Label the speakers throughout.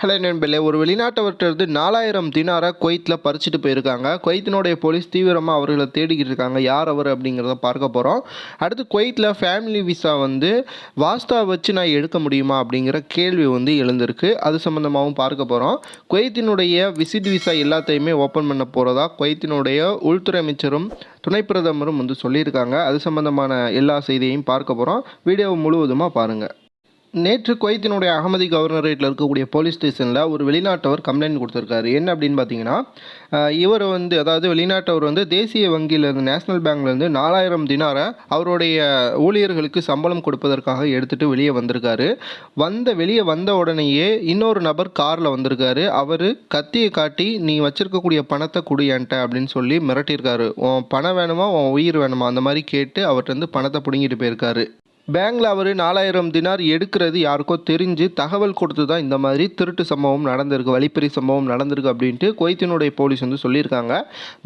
Speaker 1: Hello நண்பர்களே ஒரு வெளிநாட்டவர்கிட்ட நாலாயிரம் தினாரை குவைத்தில் பறிச்சுட்டு போயிருக்காங்க. குவைத்தினுடைய போலீஸ் தீவிரமாக அவர்களை தேடிக்கிட்டு இருக்காங்க. யார் அவர் அப்படிங்கிறத பார்க்க போகிறோம் அடுத்து குவைத்தில் ஃபேமிலி விசா வந்து வாஸ்தா வச்சு நான் எடுக்க முடியுமா அப்படிங்கிற கேள்வி வந்து எழுந்திருக்கு. அது சம்மந்தமாகவும் பார்க்க போகிறோம் குவைத்தினுடைய விசிட் விசா எல்லாத்தையுமே ஓப்பன் பண்ண போகிறதா குவைத்தினுடைய உள்துறை அமைச்சரும் துணை பிரதமரும் வந்து சொல்லியிருக்காங்க. அது சம்மந்தமான எல்லா செய்தியையும் பார்க்க போகிறோம் வீடியோ முழுவதுமாக பாருங்கள் நேற்று குவைத்தினுடைய அகமதி கவர்னரேட்டில் இருக்கக்கூடிய போலீஸ் ஸ்டேஷனில் ஒரு வெளிநாட்டவர் கம்ப்ளைண்ட் கொடுத்துருக்காரு. என்ன அப்படின்னு பார்த்தீங்கன்னா இவர் வந்து அதாவது வெளிநாட்டவர் வந்து தேசிய வங்கியிலேருந்து நேஷனல் பேங்க்லேருந்து நாலாயிரம் தினாரை அவருடைய ஊழியர்களுக்கு சம்பளம் கொடுப்பதற்காக எடுத்துகிட்டு வெளியே வந்திருக்காரு. வந்த வெளியே வந்த உடனேயே இன்னொரு நபர் காரில் வந்திருக்காரு. அவர் கத்தியை காட்டி நீ வச்சிருக்கக்கூடிய பணத்தை கொடு அப்படின்னு சொல்லி மிரட்டியிருக்காரு. உன் பணம் வேணுமா? உன் உயிர் வேணுமா? அந்த மாதிரி கேட்டு அவர்கிட்ட வந்து பணத்தை பிடுங்கிட்டு போயிருக்காரு. பேங்க்ல அவர் நாலாயிரம் தினார் எடுக்கிறது யாருக்கோ தெரிஞ்சு தகவல் கொடுத்து தான் இந்த மாதிரி திருட்டு சம்பவம் நடந்திருக்கு வழிப்பறி சம்பவம் நடந்திருக்கு அப்படின்ட்டு குவைத்தினுடைய போலீஸ் வந்து சொல்லியிருக்காங்க.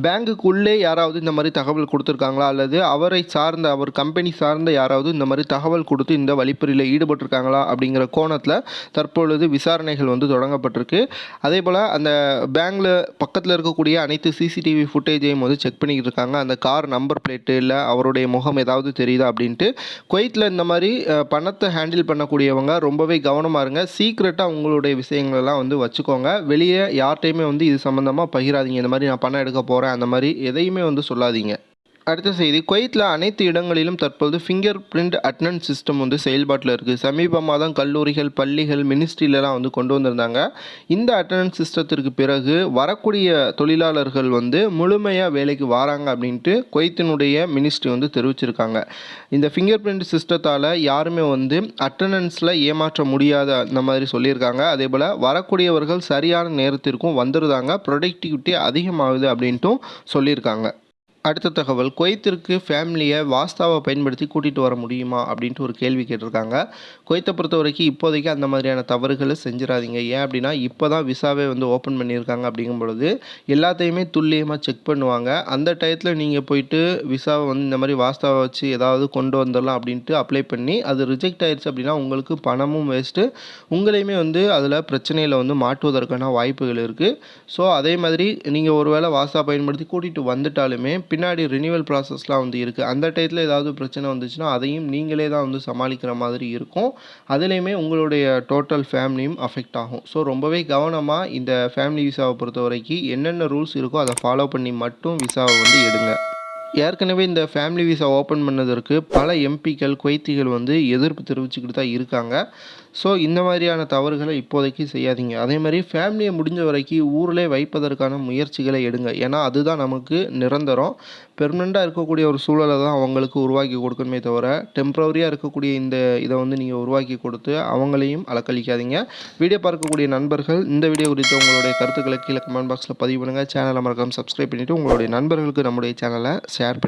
Speaker 1: பேங்குக்குள்ளே யாராவது இந்த மாதிரி தகவல் கொடுத்துருக்காங்களா? அல்லது அவரை சார்ந்த அவர் கம்பெனி சார்ந்த யாராவது இந்த மாதிரி தகவல் கொடுத்து இந்த வழிப்பறியில் ஈடுபட்டிருக்காங்களா? அப்படிங்கிற கோணத்தில் தற்பொழுது விசாரணைகள் வந்து தொடங்கப்பட்டிருக்கு. அதே போல் அந்த பேங்கில் பக்கத்தில் இருக்கக்கூடிய அனைத்து சிசிடிவி ஃபுட்டேஜையும் வந்து செக் பண்ணிக்கிட்டு இருக்காங்க. அந்த கார் நம்பர் பிளேட்டு இல்லை அவருடைய முகம் ஏதாவது தெரியுதா அப்படின்ட்டு குவைத்தில் இந்த மாதிரி பணத்தை ஹேண்டில் பண்ணக்கூடியவங்க ரொம்பவே கவனமாக இருங்க. சீக்ரெட்டாக உங்களுடைய விஷயங்களெல்லாம் வந்து வச்சுக்கோங்க. வெளியே யார்கிட்டையுமே வந்து இது சம்மந்தமாக பகிராதீங்க. இந்த மாதிரி நான் பணம் எடுக்க போகிறேன் அந்த மாதிரி எதையுமே வந்து சொல்லாதீங்க. அடுத்த செய்தி. குவைத்தில் அனைத்து இடங்களிலும் தற்போது ஃபிங்கர் பிரிண்ட் அட்டனன்ஸ் சிஸ்டம் வந்து செயல்பாட்டில் இருக்குது சமீபமாக தான் கல்லூரிகள் பள்ளிகள் மினிஸ்ட்ரியிலலாம் வந்து கொண்டு வந்திருந்தாங்க. இந்த அட்டனன்ஸ் சிஸ்டத்திற்கு பிறகு வரக்கூடிய தொழிலாளர்கள் வந்து முழுமையாக வேலைக்கு வராங்க அப்படின்ட்டு குவைத்தினுடைய மினிஸ்ட்ரி வந்து தெரிவிச்சிருக்காங்க. இந்த ஃபிங்கர் பிரிண்ட் சிஸ்டத்தால் யாருமே வந்து அட்டனன்ஸில் ஏமாற்ற முடியாத அந்த மாதிரி சொல்லியிருக்காங்க. அதே போல் வரக்கூடியவர்கள் சரியான நேரத்திற்கும் வந்துருந்தாங்க ப்ரொடக்டிவிட்டி அதிகமாகுது அப்படின்ட்டும் சொல்லியிருக்காங்க. அடுத்த தகவல் குவைத்திற்கு ஃபேமிலியை வாஸ்தாவை பயன்படுத்தி கூட்டிகிட்டு வர முடியுமா? அப்படின்ட்டு ஒரு கேள்வி கேட்டிருக்காங்க. குவைத்தை பொறுத்த வரைக்கும் இப்போதைக்கு அந்த மாதிரியான தவறுகளை செஞ்சிடாதீங்க. ஏன் அப்படின்னா இப்போ தான் விசாவே வந்து ஓப்பன் பண்ணியிருக்காங்க அப்படிங்கும் பொழுது எல்லாத்தையுமே துல்லியமாக செக் பண்ணுவாங்க. அந்த டயத்தில் நீங்கள் போயிட்டு விசாவை வந்து இந்த மாதிரி வாஸ்தாவை வச்சு ஏதாவது கொண்டு வந்துடலாம் அப்படின்ட்டு அப்ளை பண்ணி அது ரிஜெக்ட் ஆயிடுச்சு அப்படின்னா உங்களுக்கு பணமும் வேஸ்ட்டு உங்களையுமே வந்து அதில் பிரச்சனையில் வந்து மாட்டுவதற்கான வாய்ப்புகள் இருக்குது ஸோ அதே மாதிரி நீங்கள் ஒருவேளை வாஸ்தா பயன்படுத்தி கூட்டிகிட்டு வந்துட்டாலுமே பின்னாடி ரினியூவல் ப்ராசஸ்லாம் வந்து இருக்குது அந்த டயத்தில் ஏதாவது பிரச்சனை வந்துச்சுன்னா அதையும் நீங்களே தான் வந்து சமாளிக்கிற மாதிரி இருக்கும். அதுலேயுமே உங்களுடைய டோட்டல் ஃபேமிலியும் அஃபெக்ட் ஆகும். ஸோ ரொம்பவே கவனமாக இந்த ஃபேமிலி விசாவை பொறுத்த வரைக்கும் என்னென்ன ரூல்ஸ் இருக்கோ அதை ஃபாலோ பண்ணி மட்டும் விசாவை வந்து எடுங்க. ஏற்கனவே இந்த ஃபேமிலி விசா ஓப்பன் பண்ணதற்கு பல எம்பிக்கள் குவைத்திகள் வந்து எதிர்ப்பு தெரிவிச்சுக்கிட்டு தான் இருக்காங்க. ஸோ இந்த மாதிரியான தவறுகளை இப்போதைக்கு செய்யாதீங்க. அதே மாதிரி ஃபேமிலியை முடிஞ்ச வரைக்கும் ஊரில் வைப்பதற்கான முயற்சிகளை எடுங்க. ஏன்னா அதுதான் நமக்கு நிரந்தரம். பெர்மனெண்ட்டாக இருக்கக்கூடிய ஒரு சூழலை தான் அவங்களுக்கு உருவாக்கி கொடுக்கணுமே தவிர டெம்ப்ரவரியாக இருக்கக்கூடிய இந்த இதை வந்து நீங்கள் உருவாக்கி கொடுத்து அவங்களையும் அலக்களிக்காதீங்க வீடியோ பார்க்கக்கூடிய நண்பர்கள் இந்த வீடியோ குறித்து உங்களுடைய கருத்துக்களை கீழே கமெண்ட் பாக்ஸில் பதிவு பண்ணுங்கள் சேனலை மறக்காமல் சப்ஸ்கிரைப் பண்ணிவிட்டு உங்களுடைய நண்பர்களுக்கு நம்முடைய சேனலை ஷேர் பண்ணி